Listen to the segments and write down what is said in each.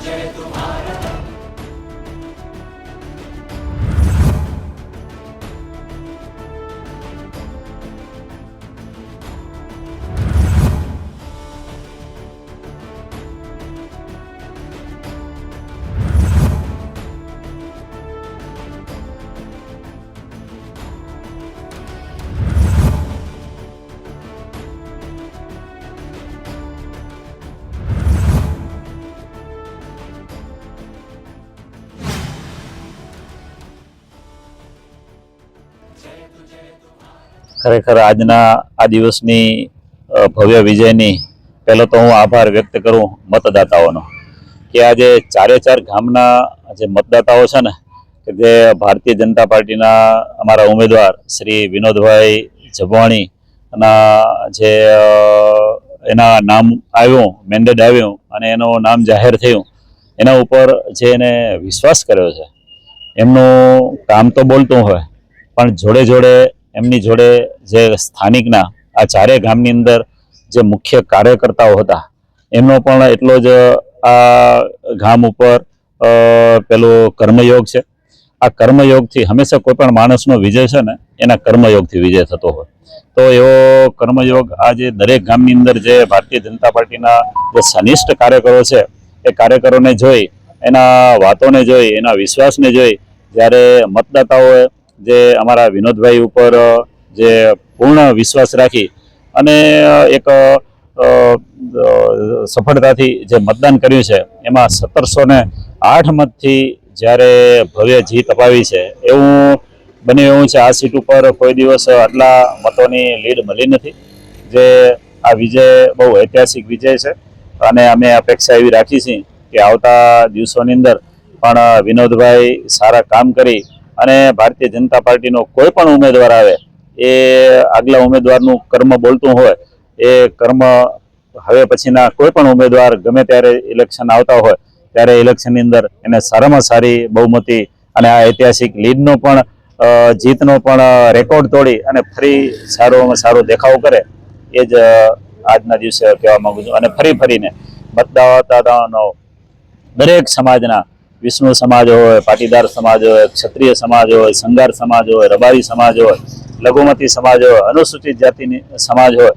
Angelo ખરેખર આજના આ દિવસની ભવ્ય વિજયની પહેલો તો હું આભાર વ્યક્ત કરું મતદાતાઓનો કે આજે ચારે ચાર ગામના જે મતદાતાઓ છે ને, કે જે ભારતીય જનતા પાર્ટીના અમારા ઉમેદવાર શ્રી વિનોદભાઈ જભવાણી ના જે એના નામ આવ્યું મેન્ડેટ આવ્યું અને એનું નામ જાહેર થયું, એના ઉપર જે એને વિશ્વાસ કર્યો છે, એમનું કામ તો બોલતું હોય, પણ જોડે જોડે એમની જોડે જે સ્થાનિકના આ ચારે ગામની અંદર જે મુખ્ય કાર્યકર્તાઓ હતા, એમનો પણ એટલો જ, આ ગામ ઉપર પેલો કર્મયોગ છે. આ કર્મયોગથી હંમેશા કોઈ પણ માણસનો વિજય છે ને, એના કર્મયોગથી વિજય થતો હોય. તો એવો કર્મયોગ આ જે દરેક ગામની અંદર જે ભારતીય જનતા પાર્ટીના જે સનિષ્ઠ કાર્યકરો છે, એ કાર્યકરોને જોઈ, એના વાતોને જોઈ, એના વિશ્વાસને જોઈ, જ્યારે મતદાતાઓએ જે અમારા વિનોદભાઈ ઉપર જે પૂર્ણ વિશ્વાસ રાખી અને એક સફળતાથી જે મતદાન કર્યું છે, એમાં સત્તરસો ને આઠ મતથી જ્યારે ભવ્ય જીત અપાવી છે, એવું બને એવું છે, આ સીટ ઉપર કોઈ દિવસ આટલા મતોની લીડ મળી નથી. જે આ વિજય બહુ ઐતિહાસિક વિજય છે અને અમે અપેક્ષા એવી રાખી છીએ કે આવતા દિવસોની અંદર પણ વિનોદભાઈ સારા કામ કરી અને ભારતીય જનતા પાર્ટીનો કોઈ પણ ઉમેદવાર આવે, એ આગલા ઉમેદવારનું કર્મ બોલતું હોય, એ કર્મ હવે પછીના કોઈ પણ ઉમેદવાર ગમે ત્યારે ઇલેક્શન આવતા હોય, ત્યારે ઇલેક્શનની અંદર એને સારામાં સારી બહુમતી અને આ ઐતિહાસિક લીડનો પણ જીતનો પણ રેકોર્ડ તોડી અને ફરી સારોમાં સારો દેખાવ કરે, એ જ આજના દિવસે કહેવા માંગુ છું. અને ફરી ફરીને મતદાતાનો દરેક સમાજના વિષ્ણુ સમાજ હોય, પાટીદાર સમાજ હોય, ક્ષત્રિય સમાજ હોય, સંગાર સમાજ હોય, રબારી સમાજ હોય, લઘુમતી સમાજ હોય, અનુસૂચિત જાતિની સમાજ હોય.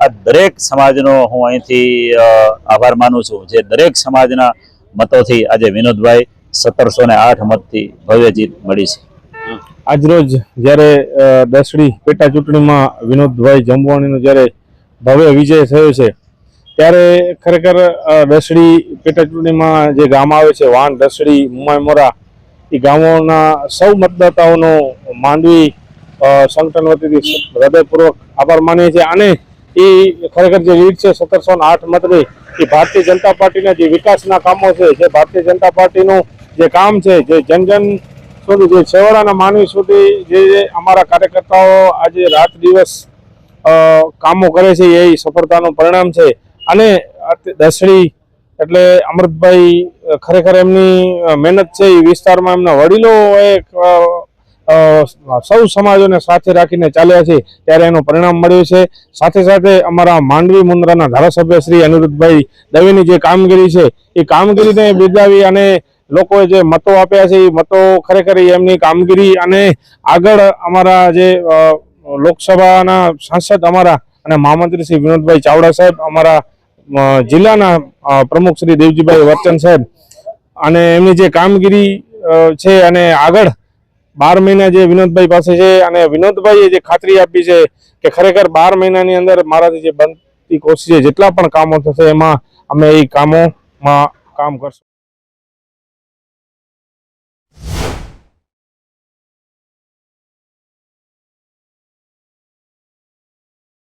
આ દરેક સમાજનો હું અહીંથી આભાર માનું છું જે દરેક સમાજના મતોથી આજે વિનોદભાઈ સત્તરસો ને આઠ મતથી ભવ્ય જીત મળી છે. આજરોજ જ્યારે દસડી પેટા ચૂંટણીમાં વિનોદભાઈ જંબવાણીનો જ્યારે ભવ્ય વિજય થયો છે ત્યારે ખરેખર દસડી પેટા ચૂંટણીમાં જે ગામ આવે છે વાન દસડી મુમાયમોરા એ ગામોના સૌ મતદાતાઓનો માંડવી સંગઠન વતીથી હૃદયપૂર્વક આભાર માનીએ છીએ. અને એ ખરેખર જે લીડ છે, સત્તરસો ને આઠ મતની, એ ભારતીય જનતા પાર્ટીના જે વિકાસના કામો છે, જે ભારતીય જનતા પાર્ટીનું જે કામ છે, જે જન જન સુધી, જે છેવાડાના માનવી સુધી જે અમારા કાર્યકર્તાઓ આજે રાત દિવસ કામો કરે છે, એ સફળતાનું પરિણામ છે. અને દસડી એટલે અમૃતભાઈ ખરેખર એમની મહેનત છે એ વિસ્તારમાં એમના વડીલો એક સૌ સમાજોને સાથે રાખીને ચાલ્યા છે, ત્યારે એનું પરિણામ મળ્યું છે. સાથે સાથે અમારા માંડવી મુન્દ્રાના ધારાસભ્ય શ્રી અનિરુદ્ધભાઈ દવેની જે કામગીરી છે, એ કામગીરીને બિરદાવી અને લોકોએ જે મતો આપ્યા છે, એ મતો ખરેખર એમની કામગીરી અને આગળ અમારા જે લોકસભાના સાંસદ અમારા અને મહામંત્રી શ્રી વિનોદભાઈ ચાવડા સાહેબ અમારા જિલ્લાના પ્રમુખ શ્રી દેવજીભાઈ વર્ચન સાહેબ અને એમની જે કામગીરી છે અને આગળ બાર મહિના જે વિનોદભાઈ પાસે છે અને વિનોદભાઈએ જે ખાતરી આપી છે કે ખરેખર બાર મહિનાની અંદર મારાથી જે બનતી કોશિશ જેટલા પણ કામો થશે એમાં અમે એ કામોમાં કામ કરશું.